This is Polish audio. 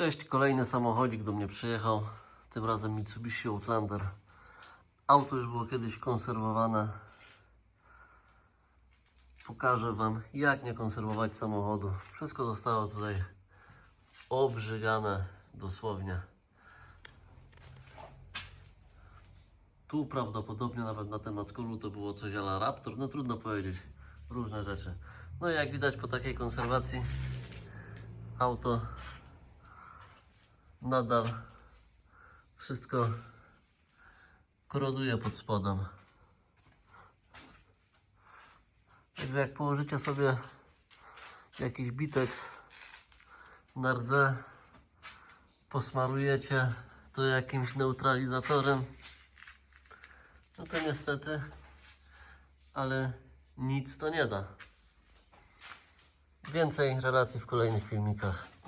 Cześć, kolejny samochodzik do mnie przyjechał. Tym razem Mitsubishi Outlander. Auto już było kiedyś konserwowane. Pokażę Wam, jak nie konserwować samochodu. Wszystko zostało tutaj obrzygane dosłownie. Tu prawdopodobnie nawet na temat kólu to było coś ala Raptor, no trudno powiedzieć. Różne rzeczy. No i jak widać po takiej konserwacji auto nadal wszystko koroduje pod spodem. Także jak położycie sobie jakiś biteks na rdze, posmarujecie to jakimś neutralizatorem, no to niestety, ale nic to nie da. Więcej relacji w kolejnych filmikach.